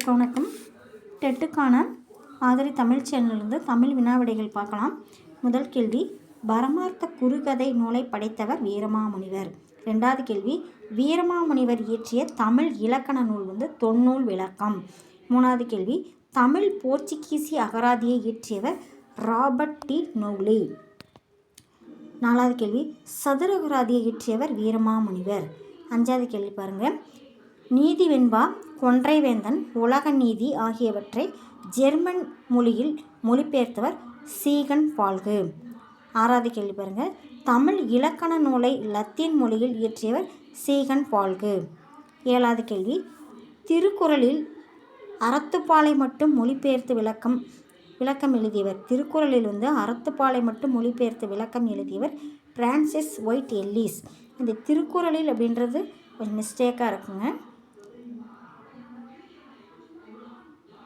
அனைவருக்கும் வணக்கம். டெட்டுக்கான மாதிரி தமிழ் சேனலிருந்து தமிழ் வினாவிடைகள் பார்க்கலாம். முதல் கேள்வி பரமார்த்த குறுகதை நூலை படைத்தவர் வீரமாமுனிவர். ரெண்டாவது கேள்வி வீரமாமுனிவர் இயற்றிய தமிழ் இலக்கண நூல் வந்து தொன்னூல் விளக்கம். மூணாவது கேள்வி தமிழ் போர்ச்சுகீசி அகராதியை இயற்றியவர் ராபர்ட் டி நூலி நாலாவது கேள்வி சதுரகராதியை இயற்றியவர் வீரமாமுனிவர். அஞ்சாவது கேள்வி பாருங்கள் நீதி வெண்பா கொன்றைவேந்தன் உலக நீதி ஆகியவற்றை ஜெர்மன் மொழியில் மொழிபெயர்த்தவர் சீகன் பால்கு. ஆறாவது கேள்வி பாருங்கள் தமிழ் இலக்கண நூலை லத்தீன் மொழியில் இயற்றியவர் சீகன் பால்கு. ஏழாவது கேள்வி. திருக்குறளில் அறத்துப்பாலை மட்டும் மொழிபெயர்த்து விளக்கம் விளக்கம் எழுதியவர். திருக்குறளில் வந்து அறத்துப்பாலை மட்டும் மொழிபெயர்த்து விளக்கம் எழுதியவர் பிரான்சிஸ் ஒயிட் எல்லிஸ். இந்த திருக்குறளில் அப்படின்றது கொஞ்சம் மிஸ்டேக்காக இருக்குங்க.